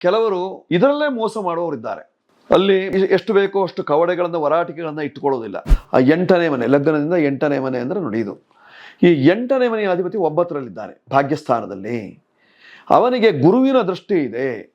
ಕೆಲವರು ಇದರಲ್ಲೇ ಮೋಸ ಮಾಡುವವರಿದ್ದಾರೆ. ಅಲ್ಲಿ ಎಷ್ಟು ಬೇಕೋ ಅಷ್ಟು ಕವಡೆಗಳನ್ನ, ವರಾಟಿಕೆಗಳನ್ನ ಇಟ್ಟುಕೊಳ್ಳೋದಿಲ್ಲ. ಆ ಎಂಟನೇ ಮನೆ, ಲಗ್ನದಿಂದ ಎಂಟನೇ ಮನೆ ಅಂದ್ರೆ ನೋಡಿ ಇದು. ಈ ಎಂಟನೇ ಮನೆಯ ಅಧಿಪತಿ ಒಂಬತ್ತರಲ್ಲಿದ್ದಾನೆ ಭಾಗ್ಯಸ್ಥಾನದಲ್ಲಿ. ಅವನಿಗೆ ಗುರುವಿನ ದೃಷ್ಟಿ ಇದೆ.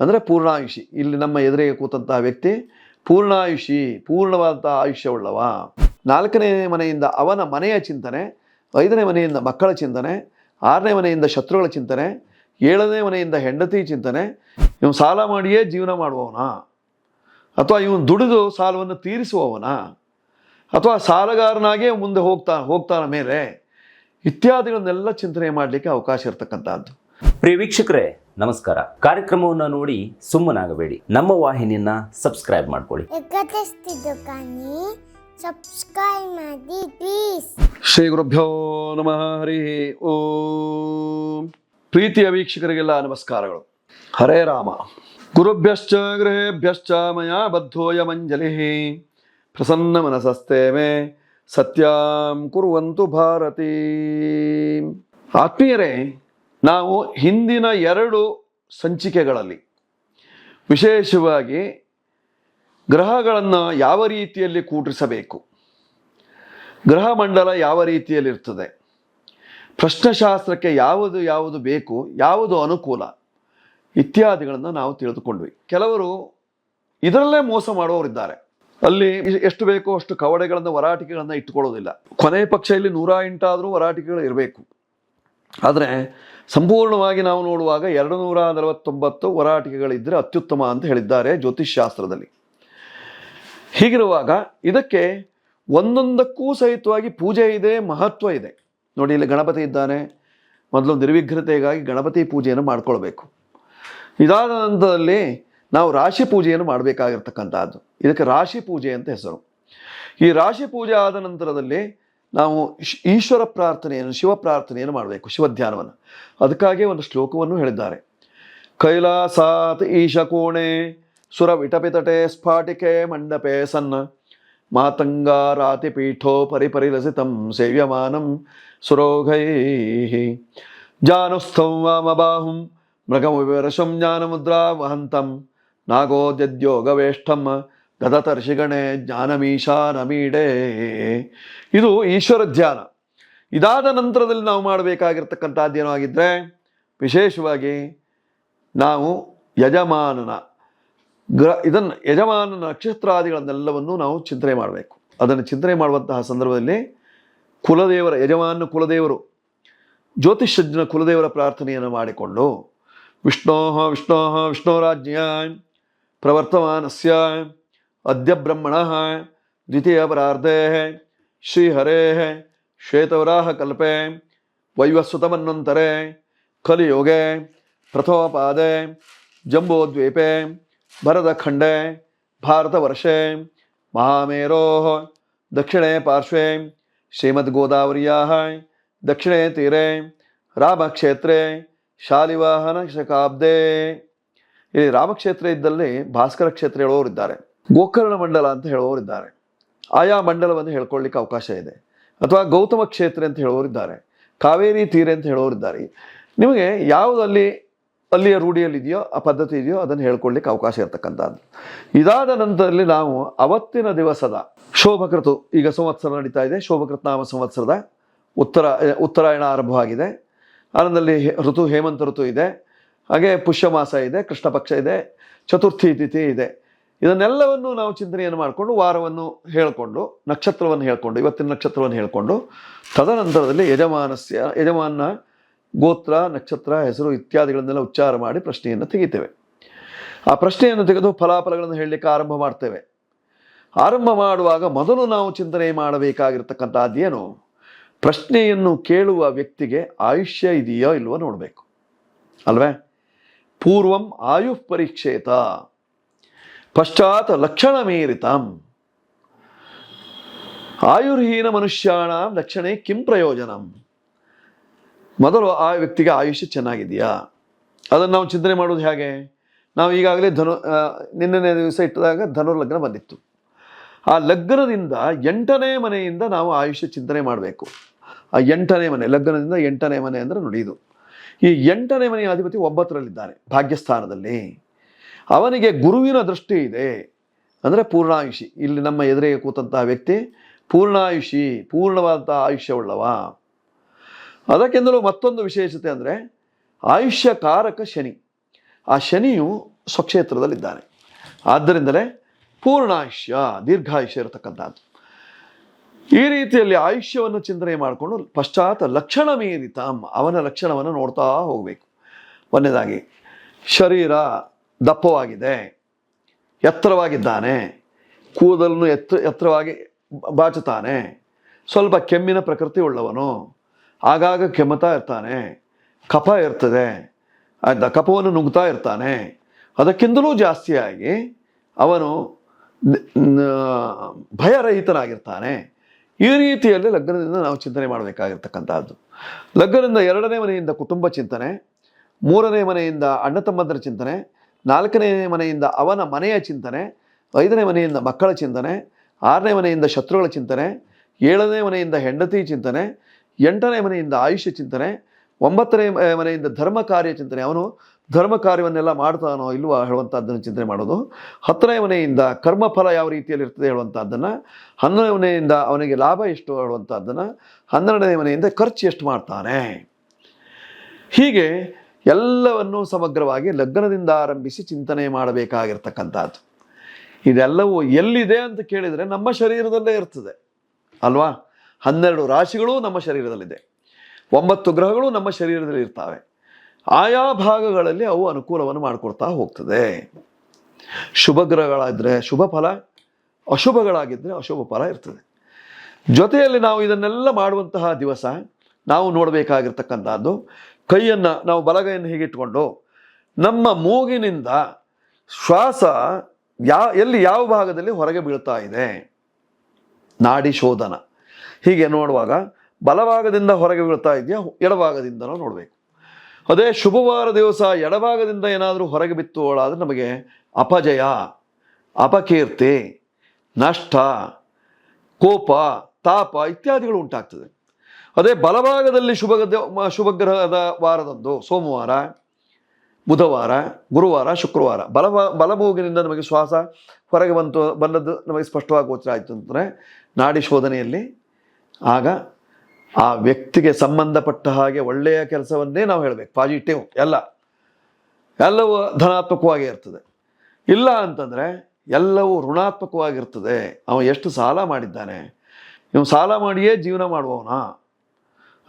ಅಂದರೆ ಪೂರ್ಣಾಯುಷಿ. ಇಲ್ಲಿ ನಮ್ಮ ಎದುರಿಗೆ ಕೂತಂತಹ ವ್ಯಕ್ತಿ ಪೂರ್ಣಾಯುಷಿ, ಪೂರ್ಣವಾದಂತಹ ಆಯುಷ್ಯವುಳ್ಳವ. ನಾಲ್ಕನೇ ಮನೆಯಿಂದ ಅವನ ಮನೆಯ ಚಿಂತನೆ, ಐದನೇ ಮನೆಯಿಂದ ಮಕ್ಕಳ ಚಿಂತನೆ, ಆರನೇ ಮನೆಯಿಂದ ಶತ್ರುಗಳ ಚಿಂತನೆ, ಏಳನೇ ಮನೆಯಿಂದ ಹೆಂಡತಿ ಚಿಂತನೆ ಇವನು ಸಾಲ ಮಾಡಿಯೇ ಜೀವನ ಮಾಡುವವನ? ಅಥವಾ ಇವನು ದುಡಿದು ಸಾಲವನ್ನು ತೀರಿಸುವವನ? ಅಥವಾ ಸಾಲಗಾರನಾಗೇ ಮುಂದೆ ಹೋಗ್ತಾ ಹೋಗ್ತಾನ ಮೇಲೆ? ಇತ್ಯಾದಿಗಳನ್ನೆಲ್ಲ ಚಿಂತನೆ ಮಾಡಲಿಕ್ಕೆ ಅವಕಾಶ ಇರತಕ್ಕಂಥದ್ದು ಪ್ರಿಯ ವೀಕ್ಷಕರೇ ನಮಸ್ಕಾರ. ಕಾರ್ಯಕ್ರಮವನ್ನು ನೋಡಿ ಸುಮ್ಮನಾಗಬೇಡಿ. ನಮ್ಮ ವಾಹಿನಿಯನ್ನ ಸಬ್ಸ್ಕ್ರೈಬ್ ಮಾಡ್ಕೊಳ್ಳಿ. ಸಬ್ಸ್ಕ್ರೈಬ್ ಮಾಡಿ ಪ್ಲೀಸ್ ಶ್ರೀ ಗುರುಭ್ಯೋ ನಮಃ ಹರಿ ಓಂ. ಪ್ರೀತಿಯ ವೀಕ್ಷಕರಿಗೆಲ್ಲ ನಮಸ್ಕಾರಗಳು. ಹರೇ ರಾಮ. ಗುರುಭ್ಯಶ್ಚ ಗೃಹೇಭ್ಯಶ್ಚ ಮಯಾ ಬದ್ಧೋಯಮಂಜಲಿ ಪ್ರಸನ್ನ ಮನಸಸ್ತೇವೆ ಸತ್ಯಾಂ ಕುರುವಂತು ಭಾರತೀ. ಆತ್ಮೀಯರೇ, ನಾವು ಹಿಂದಿನ ಎರಡು ಸಂಚಿಕೆಗಳಲ್ಲಿ ವಿಶೇಷವಾಗಿ ಗ್ರಹಗಳನ್ನು ಯಾವ ರೀತಿಯಲ್ಲಿ ಕೂಡಿಸಬೇಕು, ಗ್ರಹ ಮಂಡಲ ಯಾವ ರೀತಿಯಲ್ಲಿರ್ತದೆ, ಪ್ರಶ್ನಶಾಸ್ತ್ರಕ್ಕೆ ಯಾವುದು ಯಾವುದು ಬೇಕು, ಯಾವುದು ಅನುಕೂಲ ಇತ್ಯಾದಿಗಳನ್ನು ನಾವು ತಿಳಿದುಕೊಂಡ್ವಿ. ಕೆಲವರು ಇದರಲ್ಲೇ ಮೋಸ ಮಾಡುವವರಿದ್ದಾರೆ. ಅಲ್ಲಿ ಎಷ್ಟು ಬೇಕೋ ಅಷ್ಟು ಕವಡೆಗಳನ್ನು, ವರಾಟಿಕೆಗಳನ್ನು ಇಟ್ಟುಕೊಳ್ಳೋದಿಲ್ಲ. ಕೊನೆಯ ಪಕ್ಷ ಇಲ್ಲಿ ನೂರ ಎಂಟಾದರೂ ವರಾಟಿಕೆಗಳು ಇರಬೇಕು. ಆದರೆ ಸಂಪೂರ್ಣವಾಗಿ ನಾವು ನೋಡುವಾಗ ಎರಡು ನೂರ ನಲವತ್ತೊಂಬತ್ತು ವರಾಟಿಕೆಗಳಿದ್ದರೆ ಅತ್ಯುತ್ತಮ ಅಂತ ಹೇಳಿದ್ದಾರೆ ಜ್ಯೋತಿಷ್ಶಾಸ್ತ್ರದಲ್ಲಿ. ಹೀಗಿರುವಾಗ ಇದಕ್ಕೆ ಒಂದೊಂದಕ್ಕೂ ಸಹಿತವಾಗಿ ಪೂಜೆ ಇದೆ, ಮಹತ್ವ ಇದೆ. ನೋಡಿ, ಇಲ್ಲಿ ಗಣಪತಿ ಇದ್ದಾನೆ. ಮೊದಲು ನಿರ್ವಿಘ್ನತೆಗಾಗಿ ಗಣಪತಿ ಪೂಜೆಯನ್ನು ಮಾಡ್ಕೊಳ್ಬೇಕು. ಇದಾದ ನಂತರದಲ್ಲಿ ನಾವು ರಾಶಿ ಪೂಜೆಯನ್ನು ಮಾಡಬೇಕಾಗಿರ್ತಕ್ಕಂಥದ್ದು. ಇದಕ್ಕೆ ರಾಶಿ ಪೂಜೆ ಅಂತ ಹೆಸರು. ಈ ರಾಶಿ ಪೂಜೆ ಆದ ನಂತರದಲ್ಲಿ ನಾವು ಈಶ್ವರ ಪ್ರಾರ್ಥನೆಯನ್ನು, ಶಿವ ಪ್ರಾರ್ಥನೆಯನ್ನು ಮಾಡಬೇಕು ಶಿವಧ್ಯಾನವನ್ನು ಅದಕ್ಕಾಗಿ ಒಂದು ಶ್ಲೋಕವನ್ನು ಹೇಳಿದ್ದಾರೆ. ಕೈಲಾಸಾತ್ ಈಶಕೋಣೆ ಸುರ ವಿಟಪಿತಟೆ ಸ್ಫಾಟಿಕೆ ಮಂಡಪೆ ಸನ್ನ ಮಾತಂಗಾರಾತಿ ಪೀಠೋ ಪರಿಪರಿಲಸಿತಂ ಸೇವ್ಯಮಾನಂ ಸುರೋಘೈ ಜಾನುಸ್ಥಂ ವಾಮಬಾಹುಂ ಜ್ಞಾನಮುದ್ರಾ ವಹಂತಂ. ನಾಗೋದ್ಯೋಗವೇಷ್ಟಂ ಗದತರ್ಷಿಗಣೆ ಜ್ಞಾನಮೀಶಾನಮೀಡೆ. ಇದು ಈಶ್ವರ ಧ್ಯಾನ. ಇದಾದ ನಂತರದಲ್ಲಿ ನಾವು ಮಾಡಬೇಕಾಗಿರ್ತಕ್ಕಂಥದ್ದು ಏನಾಗಿದ್ದರೆ ವಿಶೇಷವಾಗಿ ನಾವು ಯಜಮಾನನ ಗ್ರ, ಇದನ್ನು ಯಜಮಾನನ ನಕ್ಷತ್ರಾದಿಗಳನ್ನೆಲ್ಲವನ್ನು ನಾವು ಚಿಂತನೆ ಮಾಡಬೇಕು. ಅದನ್ನು ಚಿಂತನೆ ಮಾಡುವಂತಹ ಸಂದರ್ಭದಲ್ಲಿ ಕುಲದೇವರ ಯಜಮಾನ ಕುಲದೇವರು, ಜ್ಯೋತಿಷ್ಯಜ್ಞನ ಕುಲದೇವರ ಪ್ರಾರ್ಥನೆಯನ್ನು ಮಾಡಿಕೊಂಡು विष्णोः विष्णोः विष्णोराज्ञ्यां प्रवर्तमानस्य अद्य ब्रह्मणः द्वितीयपरार्धेः श्रीहरेः श्वेतवराहकल्पे वैवस्वतमन्वन्तरे कलियुगे प्रथमपादे जम्बोद्वीपे भरतखण्डे भारतवर्षे महामेरोः दक्षिणे पार्श्वे श्रीमद्गोदावर्याः दक्षिणे तीरे रामक्षेत्रे ಶಾಲಿವಾಹನ ಶಕಾಬ್ದೆ ಇಲ್ಲಿ ರಾಮಕ್ಷೇತ್ರ ಇದ್ದಲ್ಲಿ ಭಾಸ್ಕರ ಕ್ಷೇತ್ರ ಹೇಳುವವರಿದ್ದಾರೆ ಗೋಕರ್ಣ ಮಂಡಲ ಅಂತ ಹೇಳುವವರಿದ್ದಾರೆ ಆಯಾ ಮಂಡಲವನ್ನು ಹೇಳ್ಕೊಳ್ಳಿಕ್ಕೆ ಅವಕಾಶ ಇದೆ. ಅಥವಾ ಗೌತಮ ಕ್ಷೇತ್ರ ಅಂತ ಹೇಳುವವರಿದ್ದಾರೆ ಕಾವೇರಿ ತೀರೆ ಅಂತ ಹೇಳುವವರಿದ್ದಾರೆ ನಿಮಗೆ ಯಾವುದಲ್ಲಿ ಅಲ್ಲಿಯ ರೂಢಿಯಲ್ಲಿದೆಯೋ ಆ ಪದ್ಧತಿ ಇದೆಯೋ ಅದನ್ನು ಹೇಳ್ಕೊಳ್ಳಿಕ್ಕೆ ಅವಕಾಶ ಇರತಕ್ಕಂಥದ್ದು. ಇದಾದ ನಂತರದಲ್ಲಿ ನಾವು ಅವತ್ತಿನ ದಿವಸದ ಶೋಭಕೃತು, ಈಗ ಸಂವತ್ಸರ ನಡೀತಾ ಇದೆ. ಶೋಭಕೃತ್ ನಾಮ ಸಂವತ್ಸರದ ಉತ್ತರ, ಉತ್ತರಾಯಣ ಆರಂಭವಾಗಿದೆ. ಆನಂದಲ್ಲಿ ಋತು ಹೇಮಂತ ಋತು ಇದೆ. ಹಾಗೆ ಪುಷ್ಯ ಮಾಸ ಇದೆ, ಕೃಷ್ಣ ಪಕ್ಷ ಇದೆ, ಚತುರ್ಥಿ ತಿಥಿ ಇದೆ. ಇದನ್ನೆಲ್ಲವನ್ನು ನಾವು ಚಿಂತನೆಯನ್ನು ಮಾಡಿಕೊಂಡು ವಾರವನ್ನು ಹೇಳಿಕೊಂಡು, ನಕ್ಷತ್ರವನ್ನು ಹೇಳಿಕೊಂಡು, ಇವತ್ತಿನ ನಕ್ಷತ್ರವನ್ನು ಹೇಳಿಕೊಂಡು, ತದನಂತರದಲ್ಲಿ ಯಜಮಾನಸ್ಯ, ಯಜಮಾನ ಗೋತ್ರ, ನಕ್ಷತ್ರ, ಹೆಸರು ಇತ್ಯಾದಿಗಳನ್ನೆಲ್ಲ ಉಚ್ಚಾರ ಮಾಡಿ ಪ್ರಶ್ನೆಯನ್ನು ತೆಗಿತೇವೆ. ಆ ಪ್ರಶ್ನೆಯನ್ನು ತೆಗೆದು ಫಲಾಫಲಗಳನ್ನು ಹೇಳಲಿಕ್ಕೆ ಆರಂಭ ಮಾಡ್ತೇವೆ. ಆರಂಭ ಮಾಡುವಾಗ ಮೊದಲು ನಾವು ಚಿಂತನೆ ಮಾಡಬೇಕಾಗಿರ್ತಕ್ಕಂಥದ್ದೇನು ಪ್ರಶ್ನೆಯನ್ನು ಕೇಳುವ ವ್ಯಕ್ತಿಗೆ ಆಯುಷ್ಯ ಇದೆಯೋ ಇಲ್ವೋ ನೋಡಬೇಕು. ಅಲ್ವೇ? ಪೂರ್ವಂ ಆಯು ಪರೀಕ್ಷೇತ. ಪಶ್ಚಾತ್ ಲಕ್ಷಣ ಮೀರಿತಂ ಆಯುರ್ಹೀನ ಮನುಷ್ಯಾಣ ಲಕ್ಷಣೆ ಕಿಂ ಪ್ರಯೋಜನಂ. ಮೊದಲು ಆ ವ್ಯಕ್ತಿಗೆ ಆಯುಷ್ಯ ಚೆನ್ನಾಗಿದೆಯಾ? ಅದನ್ನು ನಾವು ಚಿಂತನೆ ಮಾಡೋದು ಹೇಗೆ? ನಾವು ಈಗಾಗಲೇ ಧನು ನಿನ್ನೆ ದಿವಸ ಇಟ್ಟದಾಗ ಧನುರ್ಲಗ್ನ ಲಗ್ನ ಬಂದಿತ್ತು. ಆ ಲಗ್ನದಿಂದ ಎಂಟನೇ ಮನೆಯಿಂದ ನಾವು ಆಯುಷ್ಯ ಚಿಂತನೆ ಮಾಡಬೇಕು. ಆ ಎಂಟನೇ ಮನೆ, ಲಗ್ನದಿಂದ ಎಂಟನೇ ಮನೆ ಅಂದರೆ ನೋಡಿ ಇದು. ಈ ಎಂಟನೇ ಮನೆಯ ಅಧಿಪತಿ ಒಂಬತ್ತರಲ್ಲಿದ್ದಾನೆ ಭಾಗ್ಯಸ್ಥಾನದಲ್ಲಿ. ಅವನಿಗೆ ಗುರುವಿನ ದೃಷ್ಟಿ ಇದೆ. ಅಂದರೆ ಪೂರ್ಣಾಯುಷಿ. ಇಲ್ಲಿ ನಮ್ಮ ಎದುರಿಗೆ ಕೂತಂತಹ ವ್ಯಕ್ತಿ ಪೂರ್ಣಾಯುಷಿ, ಪೂರ್ಣವಾದಂತಹ ಆಯುಷ್ಯವುಳ್ಳವ. ಅದಕ್ಕೆಂದಲೂ ಮತ್ತೊಂದು ವಿಶೇಷತೆ ಅಂದರೆ ಆಯುಷ್ಯಕಾರಕ ಶನಿ. ಆ ಶನಿಯು ಸ್ವಕ್ಷೇತ್ರದಲ್ಲಿದ್ದಾನೆ. ಆದ್ದರಿಂದಲೇ ಪೂರ್ಣಾಯುಷ್ಯ, ದೀರ್ಘಾಯುಷ್ಯ ಇರತಕ್ಕಂಥದ್ದು ಈ ರೀತಿಯಲ್ಲಿ ಆಯುಷ್ಯವನ್ನು ಚಿಂತನೆ ಮಾಡಿಕೊಂಡು ಪಶ್ಚಾತ್ ಲಕ್ಷಣ ಮೀರಿತ ಅವನ ಲಕ್ಷಣವನ್ನು ನೋಡ್ತಾ ಹೋಗಬೇಕು. ಒಂದನೇದಾಗಿ, ಶರೀರ ದಪ್ಪವಾಗಿದೆ, ಎತ್ತರವಾಗಿದ್ದಾನೆ, ಕೂದಲನ್ನು ಎತ್ತ, ಎತ್ತರವಾಗಿ ಬಾಚುತ್ತಾನೆ, ಸ್ವಲ್ಪ ಕೆಮ್ಮಿನ ಪ್ರಕೃತಿ ಉಳ್ಳವನು, ಆಗಾಗ ಕೆಮ್ಮತಾ ಇರ್ತಾನೆ, ಕಫ ಇರ್ತದೆ, ಆಯ್ತಾ, ಕಫವನ್ನು ನುಗ್ತಾ ಇರ್ತಾನೆ, ಅದಕ್ಕಿಂತಲೂ ಜಾಸ್ತಿಯಾಗಿ ಅವನು ಭಯರಹಿತನಾಗಿರ್ತಾನೆ. ಈ ರೀತಿಯಲ್ಲಿ ಲಗ್ನದಿಂದ ನಾವು ಚಿಂತನೆ ಮಾಡಬೇಕಾಗಿರ್ತಕ್ಕಂಥದ್ದು. ಲಗ್ನದಿಂದ ಎರಡನೇ ಮನೆಯಿಂದ ಕುಟುಂಬ ಚಿಂತನೆ, ಮೂರನೇ ಮನೆಯಿಂದ ಅಣ್ಣ ತಮ್ಮಂದರ ಚಿಂತನೆ, ನಾಲ್ಕನೇ ಮನೆಯಿಂದ ಅವನ ಮನೆಯ ಚಿಂತನೆ, ಐದನೇ ಮನೆಯಿಂದ ಮಕ್ಕಳ ಚಿಂತನೆ, ಆರನೇ ಮನೆಯಿಂದ ಶತ್ರುಗಳ ಚಿಂತನೆ, ಏಳನೇ ಮನೆಯಿಂದ ಹೆಂಡತಿ ಚಿಂತನೆ, ಎಂಟನೇ ಮನೆಯಿಂದ ಆಯುಷ್ಯ ಚಿಂತನೆ, ಒಂಬತ್ತನೇ ಮನೆಯಿಂದ ಧರ್ಮ ಕಾರ್ಯ ಚಿಂತನೆ. ಅವನು ಧರ್ಮ ಕಾರ್ಯವನ್ನೆಲ್ಲ ಮಾಡ್ತಾನೋ ಇಲ್ವಾ ಹೇಳುವಂಥದ್ದನ್ನು ಚಿಂತನೆ ಮಾಡೋದು. ಹತ್ತನೇ ಮನೆಯಿಂದ ಕರ್ಮಫಲ ಯಾವ ರೀತಿಯಲ್ಲಿ ಇರ್ತದೆ ಹೇಳುವಂಥದ್ದನ್ನು, ಹನ್ನೊಂದನೇ ಮನೆಯಿಂದ ಅವನಿಗೆ ಲಾಭ ಎಷ್ಟು ಹೇಳುವಂಥದ್ದನ್ನು, ಹನ್ನೆರಡನೇ ಮನೆಯಿಂದ ಖರ್ಚು ಎಷ್ಟು ಮಾಡ್ತಾನೆ. ಹೀಗೆ ಎಲ್ಲವನ್ನೂ ಸಮಗ್ರವಾಗಿ ಲಗ್ನದಿಂದ ಆರಂಭಿಸಿ ಚಿಂತನೆ ಮಾಡಬೇಕಾಗಿರ್ತಕ್ಕಂಥದ್ದು. ಇದೆಲ್ಲವೂ ಎಲ್ಲಿದೆ ಅಂತ ಕೇಳಿದರೆ ನಮ್ಮ ಶರೀರದಲ್ಲೇ ಇರ್ತದೆ. ಅಲ್ವಾ? ಹನ್ನೆರಡು ರಾಶಿಗಳು ನಮ್ಮ ಶರೀರದಲ್ಲಿದೆ. ಒಂಬತ್ತು ಗ್ರಹಗಳು ನಮ್ಮ ಶರೀರದಲ್ಲಿ ಇರ್ತವೆ. ಆಯಾ ಭಾಗಗಳಲ್ಲಿ ಅವು ಅನುಕೂಲವನ್ನು ಮಾಡಿಕೊಡ್ತಾ ಹೋಗ್ತದೆ. ಶುಭ ಗ್ರಹಗಳಾದರೆ ಶುಭ ಫಲ ಅಶುಭಗಳಾಗಿದ್ದರೆ ಅಶುಭ ಫಲ ಇರ್ತದೆ. ಜೊತೆಯಲ್ಲಿ ನಾವು ಇದನ್ನೆಲ್ಲ ಮಾಡುವಂತಹ ದಿವಸ ನಾವು ನೋಡಬೇಕಾಗಿರ್ತಕ್ಕಂಥದ್ದು, ಕೈಯನ್ನು ನಾವು ಬಲಗೈಯನ್ನು ಹೀಗಿಟ್ಕೊಂಡು ನಮ್ಮ ಮೂಗಿನಿಂದ ಶ್ವಾಸ ಯಾ, ಎಲ್ಲಿ ಯಾವ ಭಾಗದಲ್ಲಿ ಹೊರಗೆ ಬೀಳ್ತಾ ಇದೆ? ನಾಡಿ ಶೋಧನ. ಹೀಗೆ ನೋಡುವಾಗ ಬಲಭಾಗದಿಂದ ಹೊರಗೆ ಬೀಳ್ತಾ ಇದೆಯಾ? ಎಡಭಾಗದಿಂದನೂ ನೋಡಬೇಕು. ಅದೇ ಶುಭವಾರ ದಿವಸ ಎಡಭಾಗದಿಂದ ಏನಾದರೂ ಹೊರಗೆ ಬಿತ್ತುವಳಾದರೆ ನಮಗೆ ಅಪಜಯ, ಅಪಕೀರ್ತಿ, ನಷ್ಟ, ಕೋಪ, ತಾಪ ಇತ್ಯಾದಿಗಳು ಉಂಟಾಗ್ತದೆ. ಅದೇ ಬಲಭಾಗದಲ್ಲಿ ಶುಭ ಶುಭಗ್ರಹದ ವಾರದಂದು, ಸೋಮವಾರ, ಬುಧವಾರ, ಗುರುವಾರ, ಶುಕ್ರವಾರ, ಬಲ, ಬಲಮೂಗಿನಿಂದ ನಮಗೆ ಶ್ವಾಸ ಹೊರಗೆ ಬಂತು, ಬಂದದ್ದು ನಮಗೆ ಸ್ಪಷ್ಟವಾಗಿ ಗೋಚರ ಆಯಿತು ಅಂತಂದರೆ ನಾಡಿ ಶೋಧನೆಯಲ್ಲಿ ಆಗ ಆ ವ್ಯಕ್ತಿಗೆ ಸಂಬಂಧಪಟ್ಟ ಹಾಗೆ ಒಳ್ಳೆಯ ಕೆಲಸವನ್ನೇ ನಾವು ಹೇಳಬೇಕು. ಪಾಸಿಟಿವ್ ಎಲ್ಲ. ಎಲ್ಲವೂ ಧನಾತ್ಮಕವಾಗಿ ಇರ್ತದೆ. ಇಲ್ಲ ಅಂತಂದರೆ ಎಲ್ಲವೂ ಋಣಾತ್ಮಕವಾಗಿರ್ತದೆ ಅವ ಎಷ್ಟು ಸಾಲ ಮಾಡಿದ್ದಾನೆ? ಇವನು ಸಾಲ ಮಾಡಿಯೇ ಜೀವನ ಮಾಡುವವನ?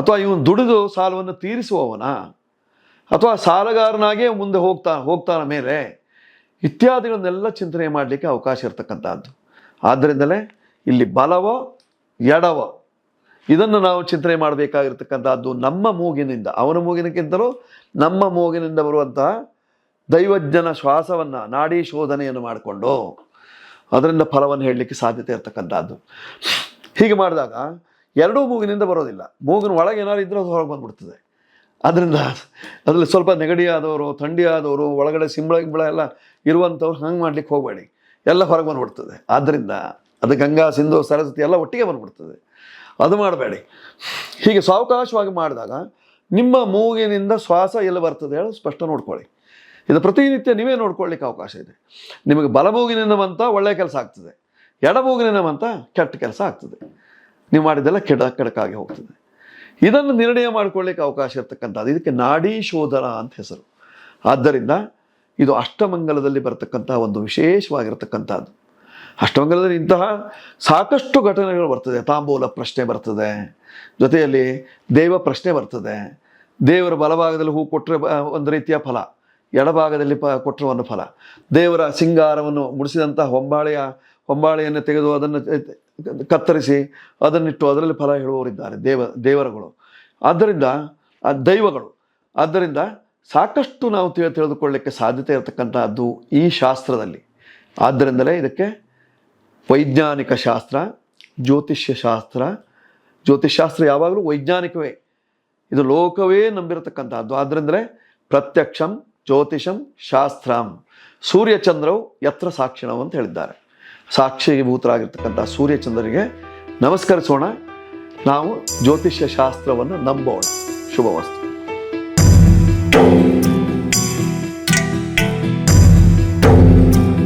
ಅಥವಾ ಇವನು ದುಡಿದು ಸಾಲವನ್ನು ತೀರಿಸುವವನ? ಅಥವಾ ಸಾಲಗಾರನಾಗೇ ಮುಂದೆ ಹೋಗ್ತಾ, ಹೋಗ್ತಾನ ಮೇಲೆ? ಇತ್ಯಾದಿಗಳನ್ನೆಲ್ಲ ಚಿಂತನೆ ಮಾಡಲಿಕ್ಕೆ ಅವಕಾಶ ಇರತಕ್ಕಂಥದ್ದು ಆದ್ದರಿಂದಲೇ ಇಲ್ಲಿ ಬಲವೋ, ಎಡವೋ ಇದನ್ನು ನಾವು ಚಿಂತನೆ ಮಾಡಬೇಕಾಗಿರ್ತಕ್ಕಂಥದ್ದು ನಮ್ಮ ಮೂಗಿನಿಂದ, ಅವನ ಮೂಗಿನಕ್ಕಿಂತಲೂ ನಮ್ಮ ಮೂಗಿನಿಂದ ಬರುವಂತಹ ದೈವಜ್ಞನ ಶ್ವಾಸವನ್ನು, ನಾಡಿ ಶೋಧನೆಯನ್ನು ಮಾಡಿಕೊಂಡು ಅದರಿಂದ ಫಲವನ್ನು ಹೇಳಲಿಕ್ಕೆ ಸಾಧ್ಯತೆ ಇರತಕ್ಕಂಥದ್ದು. ಹೀಗೆ ಮಾಡಿದಾಗ ಎರಡೂ ಮೂಗಿನಿಂದ ಬರೋದಿಲ್ಲ. ಮೂಗಿನ ಒಳಗೆ ಏನಾದ್ರು ಇದ್ದರೆ ಅದು ಹೊರಗೆ ಬಂದ್ಬಿಡ್ತದೆ. ಅದರಿಂದ ಅದರಲ್ಲಿ ಸ್ವಲ್ಪ ನೆಗಡಿ ಆದವರು ಥಂಡಿ ಆದವರು ಒಳಗಡೆ ಸಿಂಬಳ ಗಿಂಬಳ ಎಲ್ಲ ಇರುವಂಥವ್ರು ಹಂಗೆ ಮಾಡ್ಲಿಕ್ಕೆ ಹೋಗಬೇಡಿ. ಎಲ್ಲ ಹೊರಗೆ ಬಂದ್ಬಿಡ್ತದೆ. ಆದ್ದರಿಂದ ಅದು ಗಂಗಾ, ಸಿಂಧು, ಸರಸ್ವತಿ ಎಲ್ಲ ಒಟ್ಟಿಗೆ ಬಂದ್ಬಿಡ್ತದೆ. ಅದು ಮಾಡಬೇಡಿ. ಹೀಗೆ ಸಾವಕಾಶವಾಗಿ ಮಾಡಿದಾಗ ನಿಮ್ಮ ಮೂಗಿನಿಂದ ಶ್ವಾಸ ಎಲ್ಲಿ ಬರ್ತದೆ ಹೇಳಿ ಸ್ಪಷ್ಟ ನೋಡ್ಕೊಳ್ಳಿ. ಇದು ಪ್ರತಿನಿತ್ಯ ನೀವೇ ನೋಡ್ಕೊಳ್ಳಿಕ್ಕೆ ಅವಕಾಶ ಇದೆ. ನಿಮಗೆ ಬಲಮೂಗಿನಿಂದ ಬಂತ ಒಳ್ಳೆಯ ಕೆಲಸ ಆಗ್ತದೆ. ಎಡಮೂಗಿನಿಂದ ಬಂತ ಕೆಟ್ಟ ಕೆಲಸ ಆಗ್ತದೆ. ನೀವು ಮಾಡಿದ್ದೆಲ್ಲ ಕೆಡ ಕೆಡಕಾಗಿ ಹೋಗ್ತದೆ. ಇದನ್ನು ನಿರ್ಣಯ ಮಾಡ್ಕೊಳ್ಳಿಕ್ಕೆ ಅವಕಾಶ ಇರತಕ್ಕಂಥದ್ದು. ಇದಕ್ಕೆ ನಾಡಿ ಶೋಧನ ಅಂತ ಹೆಸರು. ಆದ್ದರಿಂದ ಇದು ಅಷ್ಟಮಂಗಲದಲ್ಲಿ ಬರತಕ್ಕಂಥ ಒಂದು ವಿಶೇಷವಾಗಿರ್ತಕ್ಕಂಥದ್ದು. ಅಷ್ಟಮಂಗಲದಲ್ಲಿ ಇಂತಹ ಸಾಕಷ್ಟು ಘಟನೆಗಳು ಬರ್ತದೆ. ತಾಂಬೂಲ ಪ್ರಶ್ನೆ ಬರ್ತದೆ. ಜೊತೆಯಲ್ಲಿ ದೇವ ಪ್ರಶ್ನೆ ಬರ್ತದೆ. ದೇವರ ಬಲಭಾಗದಲ್ಲಿ ಹೂ ಕೊಟ್ಟರೆ ಒಂದು ರೀತಿಯ ಫಲ. ಎಡಭಾಗದಲ್ಲಿ ಪ ಕೊಟ್ಟರೆ ಒಂದು ಫಲ. ದೇವರ ಸಿಂಗಾರವನ್ನು ಮುಡಿಸಿದಂತಹ ಹೊಂಬಾಳೆಯ, ಹೊಂಬಾಳೆಯನ್ನು ತೆಗೆದು ಅದನ್ನು ಕತ್ತರಿಸಿ ಅದನ್ನಿಟ್ಟು ಅದರಲ್ಲಿ ಫಲ ಹೇಳುವವರಿದ್ದಾರೆ. ದೇವ, ದೇವರುಗಳು. ಆದ್ದರಿಂದ, ಆ, ದೈವಗಳು. ಆದ್ದರಿಂದ ಸಾಕಷ್ಟು ನಾವು ತಿಳಿದುಕೊಳ್ಳಲಿಕ್ಕೆ ಸಾಧ್ಯತೆ ಇರತಕ್ಕಂಥದ್ದು ಈ ಶಾಸ್ತ್ರದಲ್ಲಿ. ಆದ್ದರಿಂದಲೇ ಇದಕ್ಕೆ ವೈಜ್ಞಾನಿಕ ಶಾಸ್ತ್ರ, ಜ್ಯೋತಿಷ್ಯ ಶಾಸ್ತ್ರ. ಜ್ಯೋತಿಷ್ಶಾಸ್ತ್ರ ಯಾವಾಗಲೂ ವೈಜ್ಞಾನಿಕವೇ. ಇದು ಲೋಕವೇ ನಂಬಿರತಕ್ಕಂಥದ್ದು ಆದ್ದರಿಂದ ಪ್ರತ್ಯಕ್ಷಂ ಜ್ಯೋತಿಷಂ ಶಾಸ್ತ್ರಂ. ಸೂರ್ಯಚಂದ್ರವು ಯತ್ರ ಸಾಕ್ಷಿಣವು ಅಂತ ಹೇಳಿದ್ದಾರೆ. ಸಾಕ್ಷಿಭೂತರಾಗಿರ್ತಕ್ಕಂಥ ಸೂರ್ಯಚಂದ್ರರಿಗೆ ನಮಸ್ಕರಿಸೋಣ. ನಾವು ಜ್ಯೋತಿಷ್ಯ ಶಾಸ್ತ್ರವನ್ನು ನಂಬೋಣ. ಶುಭವಸ್ತು